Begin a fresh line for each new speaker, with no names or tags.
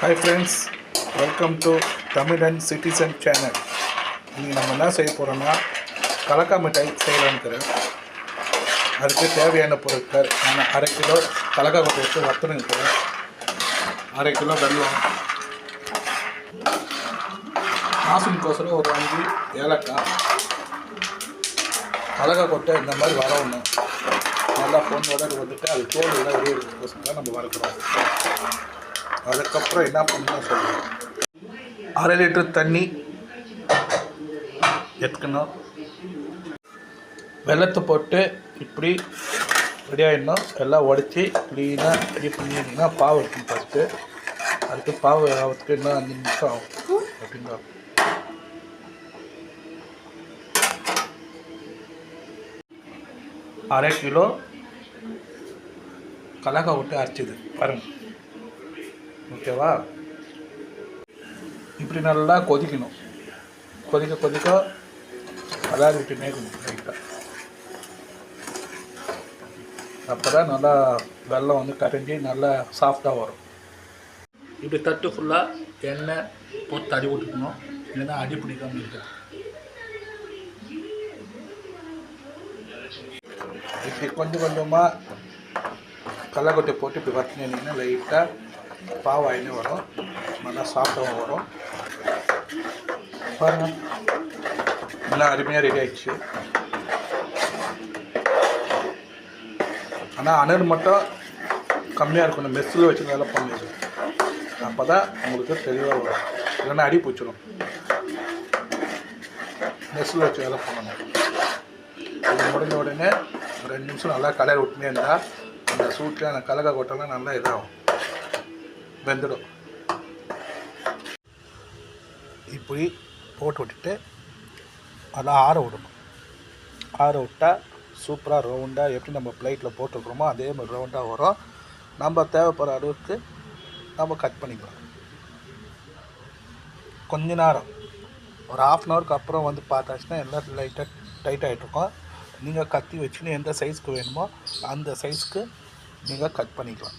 Hi friends welcome to Tamil and citizen channel இன்றைக்கி நம்ம என்ன செய்ய போகிறோம்னா கலக்கா மிட்டாய் செய்யலான்னுக்கிறேன் அதுக்கு தேவையான பொருட்கள் நான் அரை கிலோ கலக்கா கொட்டை வச்சு வத்தணுங்கிறேன் அரை கிலோ வெல்லம். மாசுக்கோசரம் ஒரு அஞ்சு ஏலக்காய். கலக்கா கொட்டை இந்த மாதிரி வரணும் நல்லா பொண்ணோட வந்துட்டு அது தோல் எல்லாம் வெளியே நம்ம வரக்கூடாது அதுக்கப்புறம் என்ன பண்ணணும் சொல்லுங்கள் அரை லிட்டர் தண்ணி எடுக்கணும். வெள்ளத்தை போட்டு இப்படி ரெடி ஆகிடணும் எல்லாம் உடச்சி க்ளீனாக ரெடி பண்ணிங்கன்னா பாவு இருக்கும் ஃபஸ்ட்டு அதுக்கு பாவு ஆகிறதுக்கு இன்னும் அஞ்சு நிமிஷம் ஆகும். அப்படின்னா அரை கிலோ கலக்கா விட்டு அரைச்சிது பாருங்க. ஓகேவா? இப்படி நல்லா கொதிக்கணும். கொதிக்க கொதிக்க அதாவது விட்டு நேக்கணும் லைட்டாக அப்போ தான் நல்லா வெள்ளம் வந்து கரைஞ்சி நல்லா சாஃப்டாக வரும். இப்படி தட்டு ஃபுல்லாக எண்ணெய் போட்டு தடி விட்டுக்கணும். இல்லைன்னா அடி பிடிக்காம இருக்குது இப்படி கொஞ்சம் கொஞ்சமாக கல்லக்கொட்டை போட்டு இப்படி வத்தினீங்கன்னா லைட்டாக பாவாயின்னு வரும். நல்லா சாப்பிட்டவும் வரும். பாருங்க. நல்லா அருமையாக ரெடி ஆகிடுச்சு ஆனால் அனல் மட்டும் கம்மியாக இருக்கணும் மெஸ்ஸில் வச்சு வேலை பண்ணிடு அப்போ தான் உங்களுக்கு தெளிவாக வரும். இல்லைன்னா அடி பிடிச்சிடும். மெஸ்ஸில் வச்சு வேலை பண்ணணும். இது முடிஞ்ச உடனே ஒரு ரெண்டு நிமிஷம் நல்லா கலர் விட்டுனே இருந்தால் அந்த சூட்டில் அந்த கலக கொட்டெல்லாம் நல்லா இதாகும். வெந்துடும். இப்படி போட்டு விட்டுட்டு அதை ஆற விடணும். ஆற விட்டால் சூப்பராக ரவுண்டாக எப்படி நம்ம பிளேட்டில் போட்டுருக்குறோமோ அதே மாதிரி ரவுண்டாக வரும். நம்ம தேவைப்படுற அளவுக்கு நம்ம கட் பண்ணிக்கலாம். கொஞ்ச நேரம். ஒரு ஆஃப் அன் ஹவருக்கு அப்புறம் வந்து பார்த்தாச்சுன்னா எல்லாம் லைட்டாக டைட் ஆகிட்ருக்கோம் நீங்கள் கத்தி வச்சுன்னு எந்த சைஸ்க்கு வேணுமோ அந்த சைஸ்க்கு நீங்கள் கட் பண்ணிக்கலாம்.